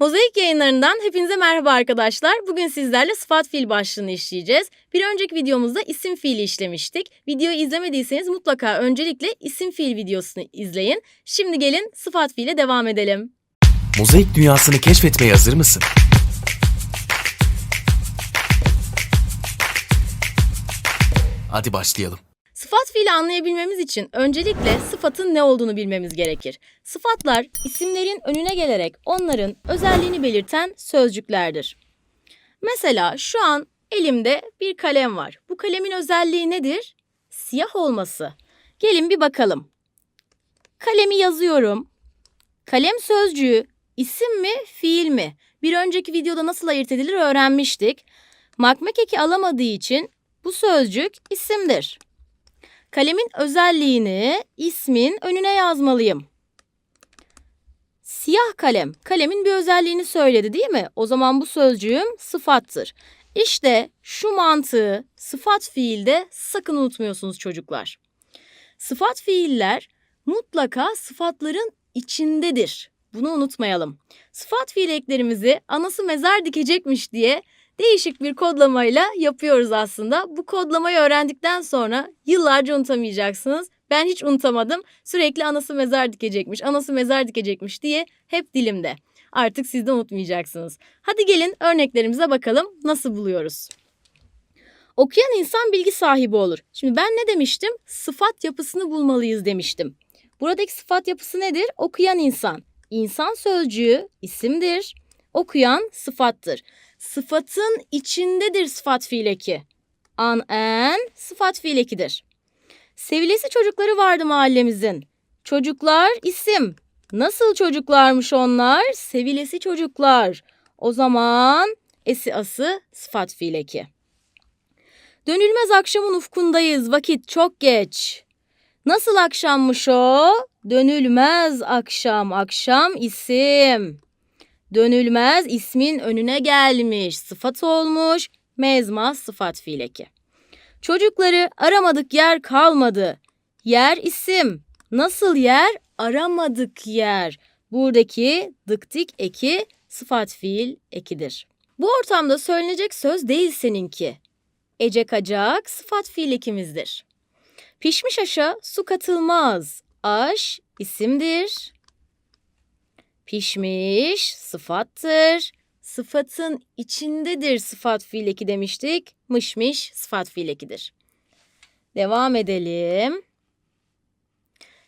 Mozaik yayınlarından hepinize merhaba arkadaşlar. Bugün sizlerle sıfat fiil başlığını işleyeceğiz. Bir önceki videomuzda isim fiili işlemiştik. Videoyu izlemediyseniz mutlaka öncelikle isim fiil videosunu izleyin. Şimdi gelin sıfat fiile devam edelim. Mozaik dünyasını keşfetmeye hazır mısın? Hadi başlayalım. Sıfat fiili anlayabilmemiz için öncelikle sıfatın ne olduğunu bilmemiz gerekir. Sıfatlar isimlerin önüne gelerek onların özelliğini belirten sözcüklerdir. Mesela şu an elimde bir kalem var. Bu kalemin özelliği nedir? Siyah olması. Gelin bir bakalım. Kalemi yazıyorum. Kalem sözcüğü isim mi, fiil mi? Bir önceki videoda nasıl ayırt edilir öğrenmiştik. Makmek eki alamadığı için bu sözcük isimdir. Kalemin özelliğini ismin önüne yazmalıyım. Siyah kalem, kalemin bir özelliğini söyledi değil mi? O zaman bu sözcüğüm sıfattır. İşte şu mantığı sıfat fiilde sakın unutmuyorsunuz çocuklar. Sıfat fiiller mutlaka sıfatların içindedir. Bunu unutmayalım. Sıfat fiil eklerimizi anası mezar dikecekmiş diye değişik bir kodlamayla yapıyoruz aslında. Bu kodlamayı öğrendikten sonra yıllarca unutamayacaksınız. Ben hiç unutamadım. Sürekli anası mezar dikecekmiş, anası mezar dikecekmiş diye hep dilimde. Artık siz de unutmayacaksınız. Hadi gelin örneklerimize bakalım nasıl buluyoruz. Okuyan insan bilgi sahibi olur. Şimdi ben ne demiştim? Sıfat yapısını bulmalıyız demiştim. Buradaki sıfat yapısı nedir? Okuyan insan. İnsan sözcüğü isimdir. Okuyan sıfattır. Sıfatın içindedir sıfat fiil eki. An, en sıfat fiil ekidir. Sevilesi çocukları vardı mahallemizin. Çocuklar isim. Nasıl çocuklarmış onlar? Sevilesi çocuklar. O zaman esi ası sıfat fiil eki. Dönülmez akşamın ufkundayız. Vakit çok geç. Nasıl akşammış o? Dönülmez akşam. Akşam isim. Dönülmez ismin önüne gelmiş. Sıfat olmuş. Mezmaz sıfat fiil eki. Çocukları aramadık yer kalmadı. Yer isim. Nasıl yer? Aramadık yer. Buradaki dıktik eki sıfat fiil ekidir. Bu ortamda söylenecek söz değil seninki. Ecek acak sıfat fiil ekimizdir. Pişmiş aşa su katılmaz. Aş isimdir. Pişmiş sıfattır. Sıfatın içindedir sıfat fiil eki demiştik. Mışmış sıfat fiil ekidir. Devam edelim.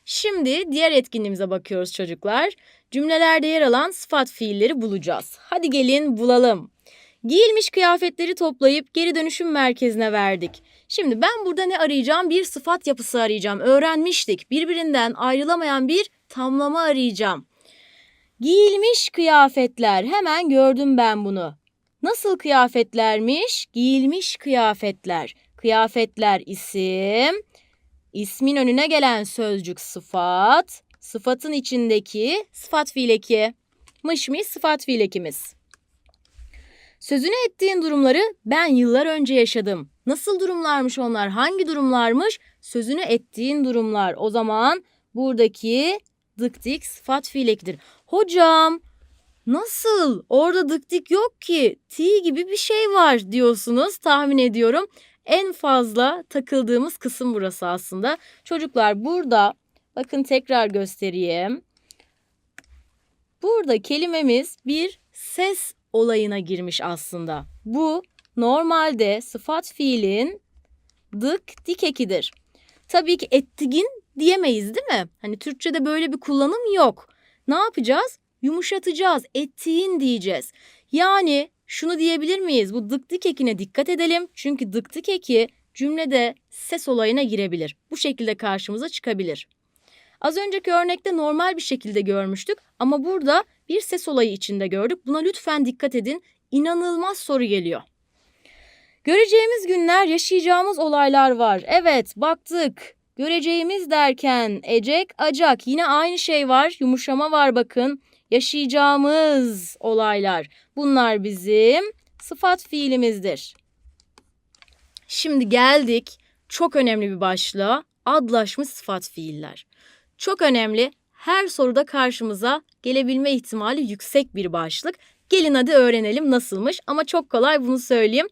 Şimdi diğer etkinliğimize bakıyoruz çocuklar. Cümlelerde yer alan sıfat fiilleri bulacağız. Hadi gelin bulalım. Giyilmiş kıyafetleri toplayıp geri dönüşüm merkezine verdik. Şimdi ben burada ne arayacağım? Bir sıfat yapısı arayacağım. Öğrenmiştik. Birbirinden ayrılamayan bir tamlama arayacağım. Giyilmiş kıyafetler. Hemen gördüm ben bunu. Nasıl kıyafetlermiş? Giyilmiş kıyafetler. Kıyafetler isim. İsmin önüne gelen sözcük sıfat. Sıfatın içindeki sıfat fiil eki. Mışmış sıfat fiil ekimiz. Sözünü ettiğin durumları ben yıllar önce yaşadım. Nasıl durumlarmış onlar? Hangi durumlarmış? Sözünü ettiğin durumlar. O zaman buradaki dık dik sıfat fiil ekidir. Hocam nasıl? Orada dık dik yok ki. T gibi bir şey var diyorsunuz tahmin ediyorum. En fazla takıldığımız kısım burası aslında. Çocuklar burada bakın tekrar göstereyim. Burada kelimemiz bir ses olayına girmiş aslında. Bu normalde sıfat fiilin dık dik ekidir. Tabii ki ettigin diyemeyiz değil mi? Hani Türkçe'de böyle bir kullanım yok. Ne yapacağız? Yumuşatacağız. Ettiğin diyeceğiz. Yani şunu diyebilir miyiz? Bu dık dik ekine dikkat edelim. Çünkü dık dik eki cümlede ses olayına girebilir. Bu şekilde karşımıza çıkabilir. Az önceki örnekte normal bir şekilde görmüştük ama burada bir ses olayı içinde gördük. Buna lütfen dikkat edin. İnanılmaz soru geliyor. Göreceğimiz günler, yaşayacağımız olaylar var. Evet, baktık. Göreceğimiz derken ecek, acak. Yine aynı şey var. Yumuşama var bakın. Yaşayacağımız olaylar. Bunlar bizim sıfat fiilimizdir. Şimdi geldik çok önemli bir başlığa. Adlaşmış sıfat fiiller. Çok önemli. Her soruda karşımıza gelebilme ihtimali yüksek bir başlık. Gelin hadi öğrenelim nasılmış ama çok kolay bunu söyleyeyim.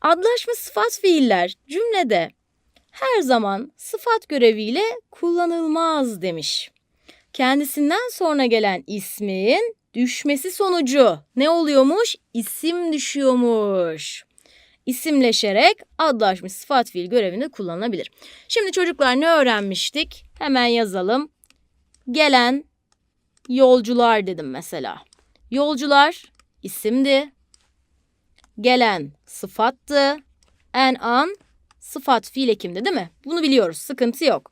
Adlaşma sıfat fiiller cümlede her zaman sıfat göreviyle kullanılmaz demiş. Kendisinden sonra gelen ismin düşmesi sonucu ne oluyormuş? İsim düşüyormuş. İsimleşerek adlaşmış sıfat fiil görevinde kullanılabilir. Şimdi çocuklar ne öğrenmiştik? Hemen yazalım. Gelen yolcular dedim mesela. Yolcular isimdi. Gelen sıfattı. En an sıfat fiil ekimdi değil mi? Bunu biliyoruz. Sıkıntı yok.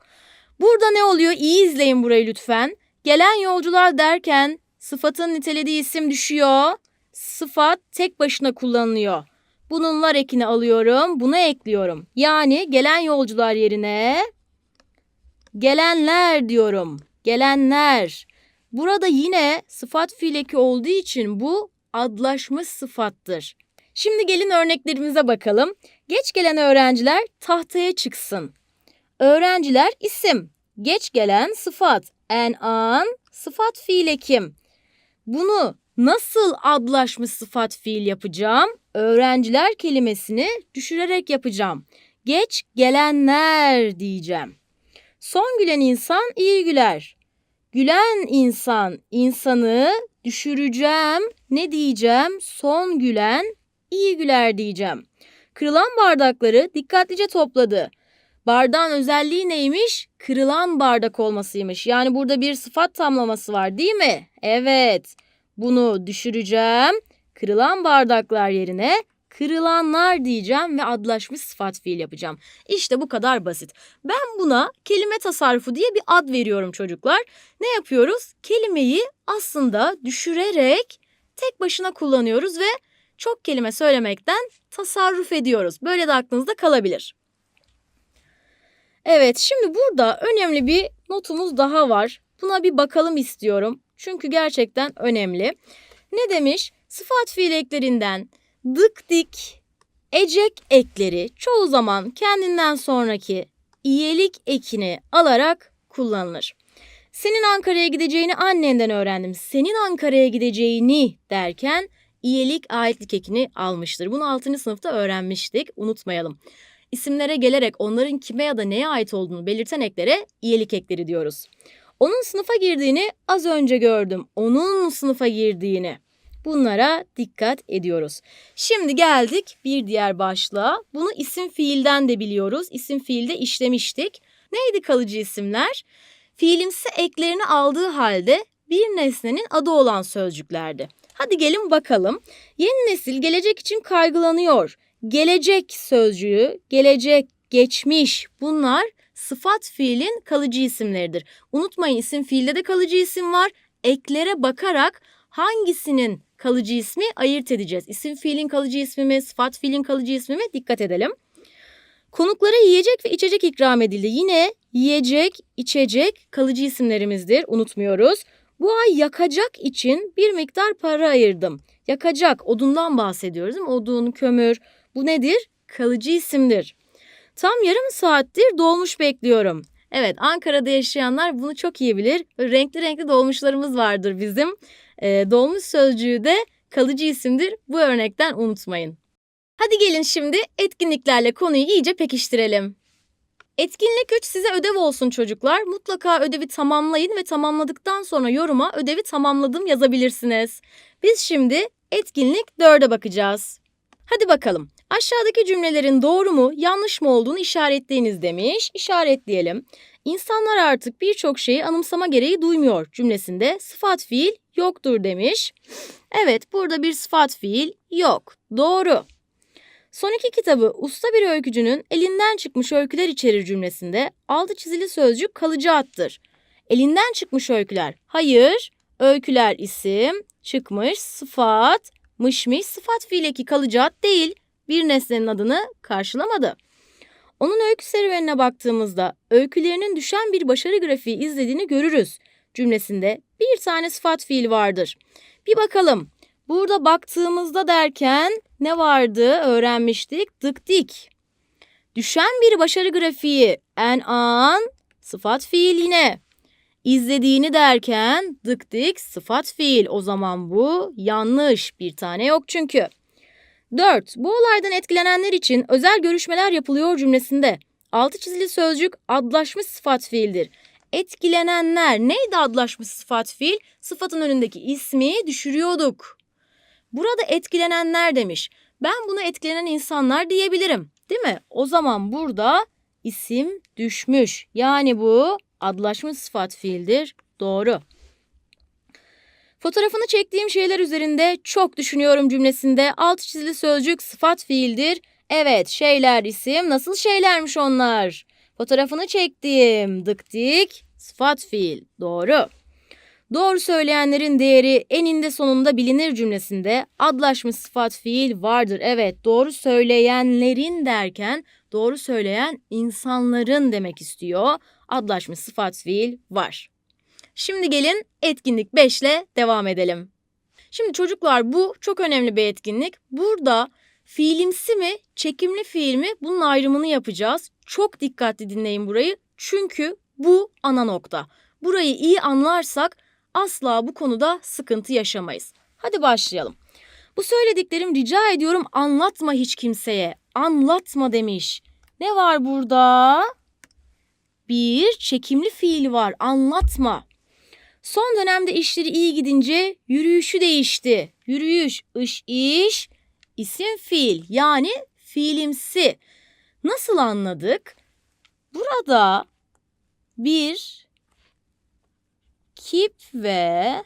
Burada ne oluyor? İyi izleyin burayı lütfen. Gelen yolcular derken sıfatın nitelediği isim düşüyor. Sıfat tek başına kullanılıyor. Bununlar ekini alıyorum. Buna ekliyorum. Yani gelen yolcular yerine gelenler diyorum. Gelenler. Burada yine sıfat fiil eki olduğu için bu adlaşmış sıfattır. Şimdi gelin örneklerimize bakalım. Geç gelen öğrenciler tahtaya çıksın. Öğrenciler isim. Geç gelen sıfat. En an sıfat fiil ekim. Bunu nasıl adlaşmış sıfat fiil yapacağım? Öğrenciler kelimesini düşürerek yapacağım. Geç gelenler diyeceğim. Son gülen insan iyi güler. Gülen insan insanı düşüreceğim. Ne diyeceğim? Son gülen iyi güler diyeceğim. Kırılan bardakları dikkatlice topladı. Bardağın özelliği neymiş? Kırılan bardak olmasıymış. Yani burada bir sıfat tamlaması var değil mi? Evet. Bunu düşüreceğim. Kırılan bardaklar yerine kırılanlar diyeceğim ve adlaşmış sıfat fiil yapacağım. İşte bu kadar basit. Ben buna kelime tasarrufu diye bir ad veriyorum çocuklar. Ne yapıyoruz? Kelimeyi aslında düşürerek tek başına kullanıyoruz ve çok kelime söylemekten tasarruf ediyoruz. Böyle de aklınızda kalabilir. Evet, şimdi burada önemli bir notumuz daha var. Buna bir bakalım istiyorum. Çünkü gerçekten önemli. Ne demiş? Sıfat fiil eklerinden dık dik, ecek ekleri çoğu zaman kendinden sonraki iyelik ekini alarak kullanılır. Senin Ankara'ya gideceğini annenden öğrendim. Senin Ankara'ya gideceğini derken iyelik aitlik ekini almıştır. Bunu 6. sınıfta öğrenmiştik. Unutmayalım. İsimlere gelerek onların kime ya da neye ait olduğunu belirten eklere iyelik ekleri diyoruz. Onun sınıfa girdiğini az önce gördüm. Onun sınıfa girdiğini. Bunlara dikkat ediyoruz. Şimdi geldik bir diğer başlığa. Bunu isim fiilden de biliyoruz. İsim fiilde işlemiştik. Neydi kalıcı isimler? Fiilimsi eklerini aldığı halde bir nesnenin adı olan sözcüklerdi. Hadi gelin bakalım. Yeni nesil gelecek için kaygılanıyor. Gelecek sözcüğü, gelecek, geçmiş bunlar sıfat fiilin kalıcı isimleridir. Unutmayın isim fiilde de kalıcı isim var. Eklere bakarak hangisinin kalıcı ismi ayırt edeceğiz. İsim fiilin kalıcı ismi mi, sıfat fiilin kalıcı ismi mi dikkat edelim. Konuklara yiyecek ve içecek ikram edildi. Yine yiyecek, içecek kalıcı isimlerimizdir. Unutmuyoruz. Bu ay yakacak için bir miktar para ayırdım. Yakacak, odundan bahsediyoruz değil mi? Odun, kömür. Bu nedir? Kalıcı isimdir. Tam yarım saattir dolmuş bekliyorum. Evet Ankara'da yaşayanlar bunu çok iyi bilir. Renkli renkli dolmuşlarımız vardır bizim. Ee, dolmuş sözcüğü de kalıcı isimdir. Bu örnekten unutmayın. Hadi gelin şimdi etkinliklerle konuyu iyice pekiştirelim. Etkinlik 3 size ödev olsun çocuklar. Mutlaka ödevi tamamlayın ve tamamladıktan sonra yoruma ödevi tamamladım yazabilirsiniz. Biz şimdi etkinlik 4'e bakacağız. Hadi bakalım. Aşağıdaki cümlelerin doğru mu, yanlış mı olduğunu işaretleyiniz demiş. İşaretleyelim. İnsanlar artık birçok şeyi anımsama gereği duymuyor cümlesinde sıfat fiil yoktur demiş. Evet, burada bir sıfat fiil yok. Doğru. Son iki kitabı usta bir öykücünün elinden çıkmış öyküler içerir cümlesinde altı çizili sözcük kalıcı attır. Elinden çıkmış öyküler. Hayır, öyküler isim, çıkmış, sıfat, mışmış, sıfat fiil eki kalıcı ad değil. Bir nesnenin adını karşılamadı. Onun öykü serüvenine baktığımızda öykülerinin düşen bir başarı grafiği izlediğini görürüz. Cümlesinde bir tane sıfat fiil vardır. Bir bakalım. Burada baktığımızda derken ne vardı öğrenmiştik? Dık dik. Düşen bir başarı grafiği en an sıfat fiil yine. İzlediğini derken dık dik sıfat fiil. O zaman bu yanlış. Bir tane yok çünkü. 4. Bu olaydan etkilenenler için özel görüşmeler yapılıyor cümlesinde. Altı çizili sözcük adlaşmış sıfat fiildir. Etkilenenler neydi adlaşmış sıfat fiil? Sıfatın önündeki ismi düşürüyorduk. Burada etkilenenler demiş. Ben buna etkilenen insanlar diyebilirim. Değil mi? O zaman burada isim düşmüş. Yani bu adlaşmış sıfat fiildir. Doğru. Fotoğrafını çektiğim şeyler üzerinde çok düşünüyorum cümlesinde alt çizili sözcük sıfat fiildir. Evet şeyler isim nasıl şeylermiş onlar? Fotoğrafını çektim dık dik sıfat fiil doğru. Doğru söyleyenlerin değeri eninde sonunda bilinir cümlesinde adlaşmış sıfat fiil vardır. Evet doğru söyleyenlerin derken doğru söyleyen insanların demek istiyor. Adlaşmış sıfat fiil var. Şimdi gelin etkinlik 5 ile devam edelim. Şimdi çocuklar bu çok önemli bir etkinlik. Burada fiilimsi mi, çekimli fiil mi bunun ayrımını yapacağız. Çok dikkatli dinleyin burayı. Çünkü bu ana nokta. Burayı iyi anlarsak asla bu konuda sıkıntı yaşamayız. Hadi başlayalım. Bu söylediklerim rica ediyorum anlatma hiç kimseye. Anlatma demiş. Ne var burada? Bir çekimli fiil var. Anlatma. Son dönemde işleri iyi gidince yürüyüşü değişti. Yürüyüş, ış, iş, isim fiil yani fiilimsi. Nasıl anladık? Burada bir kip ve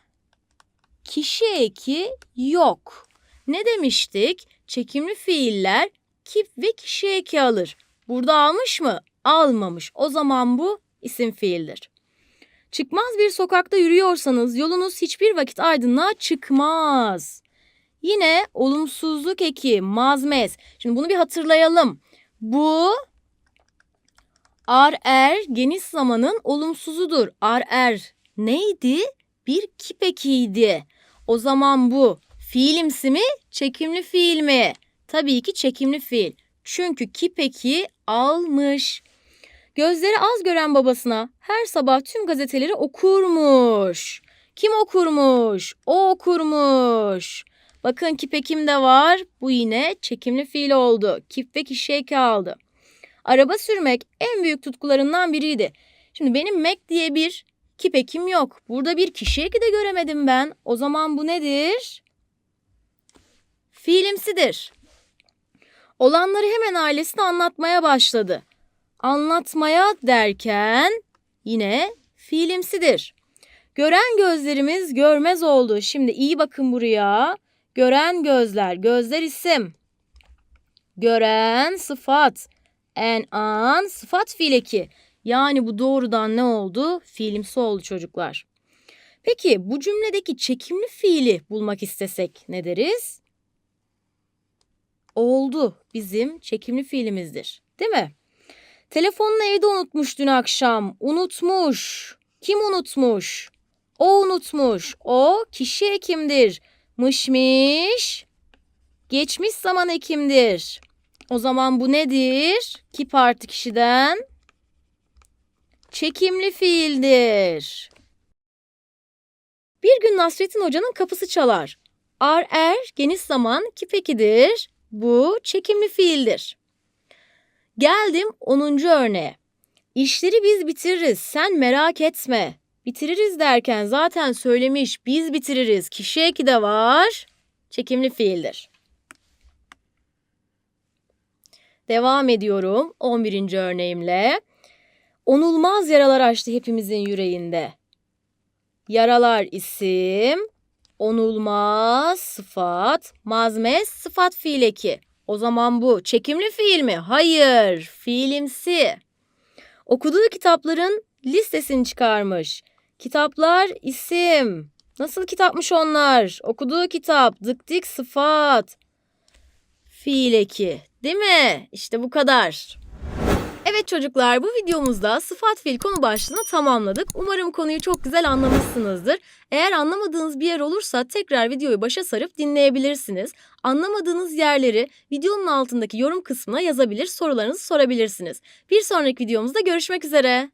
kişi eki yok. Ne demiştik? Çekimli fiiller kip ve kişi eki alır. Burada almış mı? Almamış. O zaman bu isim fiildir. Çıkmaz bir sokakta yürüyorsanız yolunuz hiçbir vakit aydınlığa çıkmaz. Yine olumsuzluk eki mazmez. Şimdi bunu bir hatırlayalım. Bu ar er geniş zamanın olumsuzudur. Ar er neydi? Bir kip ekiydi. O zaman bu fiilimsi mi, çekimli fiil mi? Tabii ki çekimli fiil. Çünkü kip eki almış. Gözleri az gören babasına her sabah tüm gazeteleri okurmuş. Kim okurmuş? O okurmuş. Bakın kipekim de var. Bu yine çekimli fiil oldu. Kip ve aldı. Araba sürmek en büyük tutkularından biriydi. Şimdi benim Mac diye bir kipekim yok. Burada bir kişi eki de göremedim ben. O zaman bu nedir? Fiilimsidir. Olanları hemen ailesine anlatmaya başladı anlatmaya derken yine fiilimsidir. Gören gözlerimiz görmez oldu. Şimdi iyi bakın buraya. Gören gözler, gözler isim. Gören sıfat. En an sıfat fiileki. Yani bu doğrudan ne oldu? Fiilimsi oldu çocuklar. Peki bu cümledeki çekimli fiili bulmak istesek ne deriz? Oldu bizim çekimli fiilimizdir. Değil mi? Telefonunu evde unutmuş dün akşam. Unutmuş. Kim unutmuş? O unutmuş. O kişi ekimdir. Mışmış. Geçmiş zaman ekimdir. O zaman bu nedir? Ki parti kişiden çekimli fiildir. Bir gün Nasrettin Hoca'nın kapısı çalar. Ar er geniş zaman kipekidir. Bu çekimli fiildir. Geldim 10. örneğe. İşleri biz bitiririz, sen merak etme. Bitiririz derken zaten söylemiş biz bitiririz. Kişi eki de var. Çekimli fiildir. Devam ediyorum 11. örneğimle. Onulmaz yaralar açtı hepimizin yüreğinde. Yaralar isim, onulmaz sıfat, mazmez sıfat fiil eki. O zaman bu çekimli fiil mi? Hayır, fiilimsi. Okuduğu kitapların listesini çıkarmış. Kitaplar isim. Nasıl kitapmış onlar? Okuduğu kitap, dık dik sıfat. Fiil eki. Değil mi? İşte bu kadar. Evet çocuklar bu videomuzda sıfat fiil konu başlığını tamamladık. Umarım konuyu çok güzel anlamışsınızdır. Eğer anlamadığınız bir yer olursa tekrar videoyu başa sarıp dinleyebilirsiniz. Anlamadığınız yerleri videonun altındaki yorum kısmına yazabilir, sorularınızı sorabilirsiniz. Bir sonraki videomuzda görüşmek üzere.